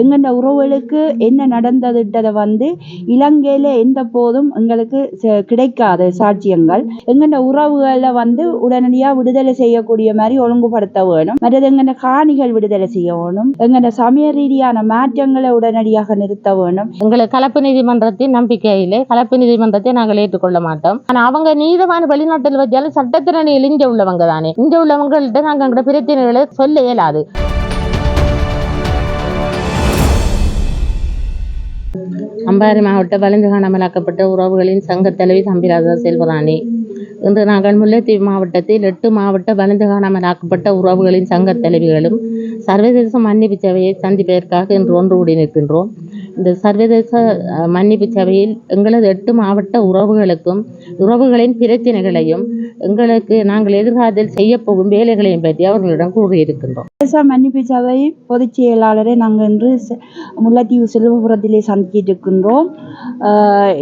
எங்கண்ட உறவுகளுக்கு என்ன நடந்ததுன்றதை வந்து இலங்கையில எந்த போதும் எங்களுக்கு கிடைக்காது கிடைக்காத சாட்சியங்கள். எங்கண்ட உறவுகளை வந்து உடனடியாக விடுதலை செய்யக்கூடிய மாதிரி ஒழுங்குபடுத்த வேணும். மற்றது எங்கண்ட காணிகள் விடுதலை செய்ய வேணும். எங்கண்ட சமய ரீதியான மாற்றங்களை உடனடியாக நிறுத்த வேணும். எங்களுக்கு கலப்பு நீதிமன்றத்தின் நம்பிக்கையிலே கலப்பு நீதிமன்றத்தை நாங்கள் ஏற்றுக்கொள்ள மாட்டோம். ஆனா அவங்க நீதவான் வெளிநாட்டில் வச்சாலும் சட்டத்திறனியில் இங்க உள்ளவங்க தானே. இங்க உள்ளவங்கள்ட்ட நாங்கள் எங்களோட பிரச்சனைகளை சொல்ல இயலாது. அம்பாறை மாவட்ட வலிந்து காணாமலாக்கப்பட்ட உறவுகளின் சங்க தலைவி தம்பிராஜா செல்வராணி. இன்று நாங்கள் முல்லைத்தீவு மாவட்டத்தில் எட்டு மாவட்ட வலிந்து காணாமலாக்கப்பட்ட உறவுகளின் சங்க தலைவிகளும் சர்வதேச மன்னிப்பு சபையை சந்திப்பதற்காக இன்று ஒன்று கூடி நிற்கின்றோம். இந்த சர்வதேச மன்னிப்பு சபையில் எங்களது எட்டு மாவட்ட உறவுகளுக்கும் உறவுகளின் பிரச்சனைகளையும் எங்களுக்கு நாங்கள் எதிர்காலத்தில் செய்ய போகும் வேலைகளையும் பற்றி அவர்களிடம் கூறியிருக்கின்றோம். தேச மன்னிப்பு சபை பொதுச் செயலாளரை நாங்கள் இன்று முல்லைத்தீவு செல்வபுரத்திலே சந்திக்கிட்டு இருக்கின்றோம்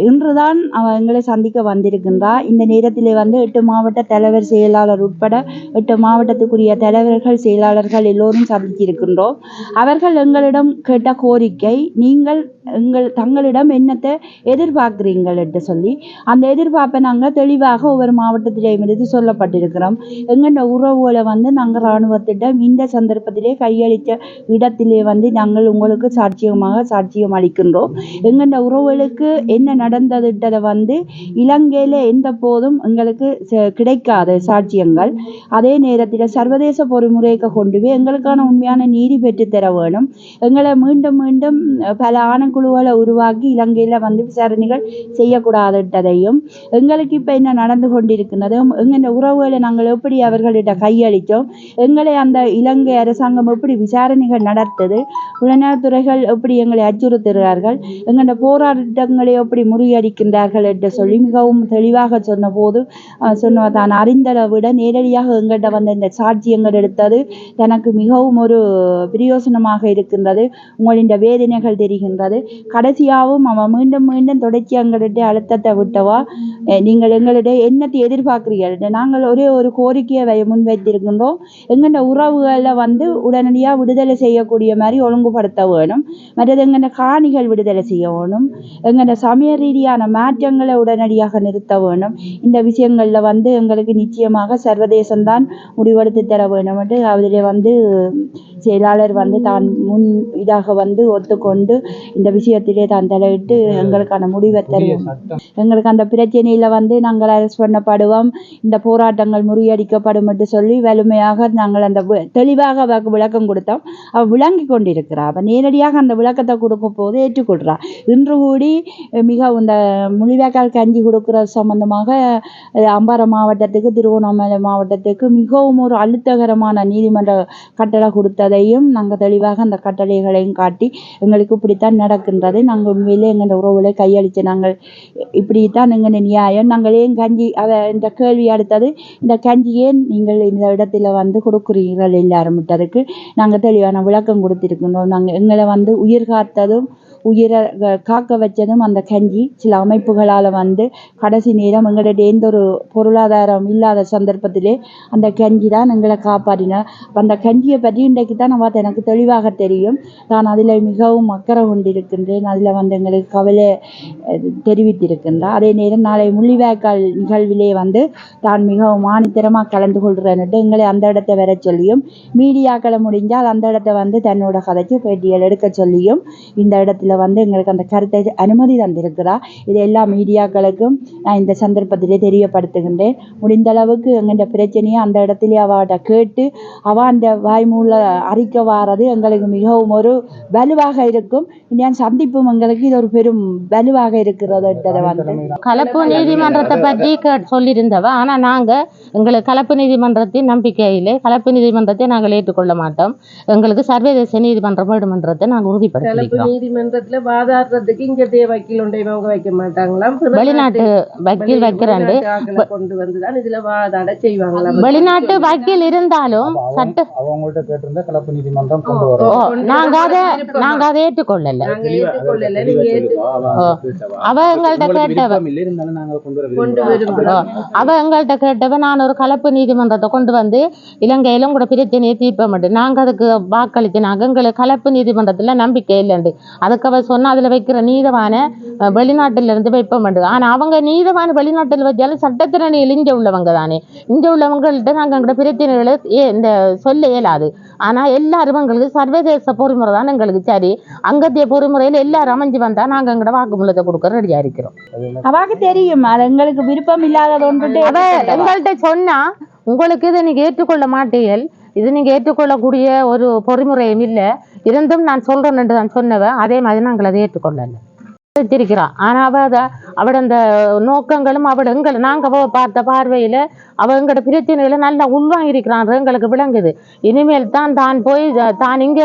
இன்றுதான் அவ எங்களை சந்திக்க வந்திருக்கின்றார். இந்த நேரத்திலே வந்து எட்டு மாவட்ட தலைவர் செயலாளர் உட்பட எட்டு மாவட்டத்துக்குரிய தலைவர்கள் செயலாளர்கள் எல்லோரும் சந்திச்சிருக்கின்றோம் அவர்கள் எங்களிடம் கேட்ட கோரிக்கை நீங்கள் எங்கள் தங்களிடம் என்னத்தை எதிர்பார்க்குறீங்கள் என்று சொல்லி அந்த எதிர்பார்ப்பை நாங்கள் தெளிவாக ஒவ்வொரு மாவட்டத்திலே இருந்து சொல்லப்பட்டிருக்கிறோம். எங்கள்ட உறவுகளை வந்து நாங்கள் இராணுவத்திடம் இந்த சந்தர்ப்பத்திலே கையளித்த இடத்திலே வந்து நாங்கள் உங்களுக்கு சாட்சியமாக சாட்சியம் அளிக்கின்றோம். எங்கள்ட உறவுகளுக்கு என்ன நடந்ததுட்டதை வந்து இலங்கையில் எந்த போதும் எங்களுக்கு கிடைக்காத சாட்சியங்கள். அதே நேரத்தில் சர்வதேச பொறுமுறைக்கு கொண்டு போய் எங்களுக்கான உண்மையான நீதி பெற்றுத்தர வேணும். எங்களை மீண்டும் மீண்டும் பல ஆணைக்குழுக்களை உருவாக்கி இலங்கையில் வந்து விசாரணைகள் செய்யக்கூடாதுட்டதையும் எங்களுக்கு இப்போ என்ன நடந்து கொண்டிருக்கின்றது எங்கள் உறவுகளை நாங்கள் எப்படி அவர்களிட கையளித்தோம் எங்களை அந்த இலங்கை அரசாங்கம் எப்படி விசாரணைகள் நடத்தது புலனாய்வுத்துறைகள் எப்படி எங்களை அச்சுறுத்துகிறார்கள் எங்களோட போராட்டங்களை எப்படி முறியடிக்கின்றார்கள் என்று சொல்லி மிகவும் தெளிவாக சொன்னபோது அஹ், சொன்ன தான் அறிந்ததை விட நேரடியாக எங்கள்கிட்ட வந்த இந்த சாட்சியங்கள் எடுத்தது தனக்கு மிகவும் ஒரு பிரயோசனமாக இருக்கின்றது உங்களின் வேதனைகள் தெரிகின்றது. கடைசியாகவும் அவன் மீண்டும் மீண்டும் தொடர்ச்சி எங்கள்கிட்ட அழுத்தத்தை விட்டவா நீங்கள் எங்களிட என்னத்தை எதிர்பார்க்கிறீர்கள் நாங்கள் ஒரே ஒரு கோரிக்கையை வை- முன்வைத்திருக்கின்றோம் எங்கள்ட உறவுகளை வந்து உடனடியாக விடுதலை செய்யக்கூடிய மாதிரி ஒழுங்குபடுத்த வேணும் மற்றது எங்கள்ட காணிகள் விடுதலை செய்ய வேணும் எங்கள்ட சமய ரீதியான மாற்றங்களை உடனடியாக நிறுத்த வேணும் இந்த விஷயங்களில் வந்து எங்களுக்கு நிச்சயமாக சர்வதேசம்தான் முடிவெடுத்து தர வேண்டும் என்று அதில் வந்து செயலாளர் வந்து தான் முன் இதாக வந்து ஒத்துக்கொண்டு இந்த விஷயத்திலே தான் தலையிட்டு எங்களுக்கான முடிவை தருவோம் எங்களுக்கு அந்த பிரச்சனையில் வந்து நாங்கள் அரெஸ்ட் பண்ணப்படுவோம். இந்த போராட்டங்கள் முறியடிக்கப்படும் என்று சொல்லி வலிமையாக நாங்கள் அந்த தெளிவாக அவருக்கு விளக்கம் கொடுத்தோம். அவள் விளங்கி கொண்டிருக்கிறா. அவள் நேரடியாக அந்த விளக்கத்தை கொடுக்கும் போது ஏற்றுக்கொள்கிறா இன்று கூடி மிக இந்த முழிவேக்கால் கஞ்சி கொடுக்குற சம்பந்தமாக அம்பாரம் அம்பாறை மாவட்டத்துக்கு திருவண்ணாமலை மாவட்டத்துக்கு மிகவும் ஒரு அழுத்தகரமான நீதிமன்ற கட்டளை கொடுத்ததையும் நாங்கள் தெளிவாக அந்த கட்டளைகளையும் காட்டி எங்களுக்கு இப்படித்தான் நடக்கின்றது. நாங்கள் உண்மையிலே எங்கள் உறவுகளை கையளித்து நாங்கள் இப்படித்தான் எங்கள் நியாயம் நாங்கள் ஏன் கஞ்சி அவ இந்த கேள்வி அடுத்தது இந்த கஞ்சி ஏன் நீங்கள் இந்த இடத்துல வந்து கொடுக்குறீர்கள் எல்லாரும் விட்டதுக்கு நாங்கள் தெளிவான விளக்கம் கொடுத்துருக்கணும் நாங்கள் எங்களை வந்து உயிர் காத்ததும் உயிரை காக்க வச்சதும் அந்த கஞ்சி சில அமைப்புகளால் வந்து கடைசி நேரம் எங்களுடைய எந்த ஒரு பொருளாதாரம் இல்லாத சந்தர்ப்பத்திலே அந்த கஞ்சி தான் எங்களை காப்பாற்றினார். அந்த கஞ்சியை பற்றி இன்றைக்கு தான் நான் பார்த்து எனக்கு தெளிவாக தெரியும். நான் அதில் மிகவும் அக்கறை கொண்டிருக்கின்றேன். அதில் வந்து எங்களுக்கு கவலை தெரிவித்திருக்கின்றார். அதே நேரம் நாளை முள்ளிவாய்க்கால் நிகழ்விலே வந்து தான் மிகவும் மானித்தரமாக கலந்து கொள்கிறேன்ட்டு எங்களை அந்த இடத்த வர சொல்லியும் மீடியாக்களை முடிஞ்சால் அந்த இடத்த வந்து தன்னோட கதைக்கு பேட்டியல் எடுக்க சொல்லியும் இந்த இடத்துல வந்து எங்களுக்கு அந்த கருத்தை அனுமதி தந்திருக்கிறார் இது எல்லா மீடியாக்களுக்கும் நான் இந்த சந்தர்ப்பத்திலே தெரியப்படுத்துகின்றேன். முடிந்த அளவுக்கு எங்கள்ட பிரச்சனையை அந்த இடத்துல அவட்ட கேட்டு அவ அந்த வாய்மூல அறிக்க வாரது எங்களுக்கு மிகவும் ஒரு வலுவாக இருக்கும். இன்னும் சந்திப்பும் எங்களுக்கு இது ஒரு பெரும் வலுவாக இருக்கிறதுன்றதை வந்து. கலப்பு நீதிமன்றத்தை பற்றி சொல்லியிருந்தவ ஆனா நாங்க எங்களுக்கு கலப்பு நீதிமன்றத்தின் நம்பிக்கையிலே கலப்பு நீதிமன்றத்தை நாங்கள் ஏற்றுக்கொள்ள மாட்டோம். எங்களுக்கு சர்வதேச நீதிமன்றம் வேண்டுமன்றத்தை நாங்கள் உறுதிப்படுத்திக்கிறோம் நீதிமன்ற நீதிமன்றத்துல வாதாடுறதுக்கு இங்க வக்கீல் ஒன்றை இவங்க வைக்க மாட்டாங்களாம். வெளிநாட்டு வக்கீல் வைக்கிறாண்டு. கொண்டு வந்துதான் இதுல வாதாட செய்வாங்களாம். வெளிநாட்டு வக்கீல் இருந்தாலும் சட்ட அவங்கள்ட்ட கேட்டிருந்தா கலப்பு நீதிமன்றம் கொண்டு வரோம். நாங்க அதை நாங்க அதை ஏற்றுக்கொள்ளல. நாங்க ஏற்றுக்கொள்ளல. நீங்க ஏற்று அவ எங்கள்ட்ட கேட்டவ நாங்க கொண்டு வர கொண்டு விரும்புறோம். விரும்புறோம் அவ எங்கள்ட்ட கேட்டவ நான் ஒரு கலப்பு நீதிமன்றத்தை கொண்டு வந்து இலங்கையிலும் கூட பிரச்சனையை தீர்ப்ப மாட்டேன். நாங்க அதுக்கு வாக்களிச்சினாங்க எங்களுக்கு கலப்பு நீதிமன்றத்துல நம்பிக்கை இல்லைண்டு. அதுக்கு அவ சொன்னா அதுல வைக்கிற நீதவான அஹ், வெளிநாட்டுல இருந்து வைப்ப மாட்டேங்க ஆனா அவங்க நீதவான வெளிநாட்டுல வச்சாலும் சட்டத்திறனியில் இங்க உள்ளவங்க தானே. இங்க உள்ளவங்கள்ட்ட நாங்க எங்கட பிரச்சனைகளை ஏ இந்த சொல்ல இயலாது. ஆனா எல்லாரும் எங்களுக்கு சர்வதேச பொறிமுறை தான் எங்களுக்கு. சரி அங்கத்திய பொறிமுறையில எல்லாரும் அமைஞ்சு வந்தா நாங்க எங்கட வாக்குமூலத்தை கொடுக்க ரெடியா இருக்கிறோம் அவாக்கு தெரியும். அது எங்களுக்கு விருப்பம் இல்லாதது ஒன்று எங்கள்கிட்ட சொன்னா உங்களுக்கு இதை நீங்க ஏற்றுக்கொள்ள மாட்டீர்கள். இது நீங்கள் ஏற்றுக்கொள்ளக்கூடிய ஒரு பொறிமுறையும் இல்லை. இருந்தும் நான் சொல்றேன் என்று நான் சொன்னவன். அதே மாதிரி நாங்கள் அதை ஏற்றுக்கொள்ளல. வச்சிருக்கிறான் ஆனா அவள் அதை அவட அந்த நோக்கங்களும் அவட எங்களை நாங்க அவ பார்த்த பார்வையில அவ எங்களோட பிரச்சனைகளை நல்லா உள்வாங்கியிருக்கிறான் எங்களுக்கு விளங்குது. இனிமேல் தான் தான் போய் தான் இங்க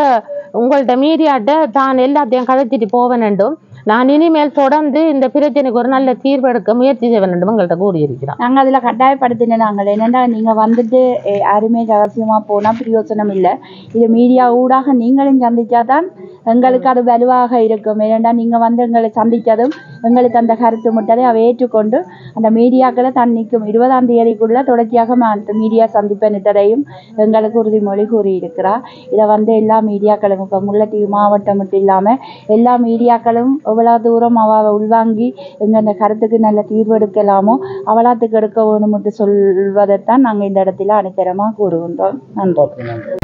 உங்கள்கிட்ட மீடியாட்ட தான் எல்லாத்தையும் கதைச்சிட்டு போவேன் என்றும் நான் இனிமேல் தொடர்ந்து இந்த பிரச்சனைக்கு ஒரு நல்ல தீர்வு எடுக்க முயற்சி செய்ய வேண்டும் எங்கள்கிட்ட கூறியிருக்கிறோம் நாங்க அதுல கட்டாயப்படுத்தின நாங்கள். என்னன்னா நீங்க வந்துட்டு அருமை யாருமே ரகசியமா போனா பிரயோசனம் இல்லை. இது மீடியா ஊடாக நீங்களும் சந்திச்சாதான் எங்களுக்கு அது வலுவாக இருக்கும். ஏனென்றா நீங்க வந்து எங்களை சந்திச்சதும் எங்களுக்கு அந்த கருத்து முட்டதை அவ ஏற்றுக்கொண்டு அந்த மீடியாக்களை தான் நிற்கும் இருபதாம் தேதிக்குள்ள தொடர்ச்சியாக மீடியா சந்திப்பனிட்டதையும் எங்களுக்கு உறுதிமொழி கூறியிருக்கிறார். இதை வந்து எல்லா மீடியாக்களும் இப்போ முல்லைத்தீவு மாவட்டம் மட்டும் இல்லாமல் எல்லா மீடியாக்களும் எவ்வளோ தூரம் அவ உள்வாங்கி எங்க அந்த கருத்துக்கு நல்ல தீர்வு எடுக்கலாமோ அவலாத்துக்கு எடுக்க வேணும்னு சொல்வதைத்தான் நாங்கள் இந்த இடத்துல அனுத்தரமாக கூறுகின்றோம். நன்றி.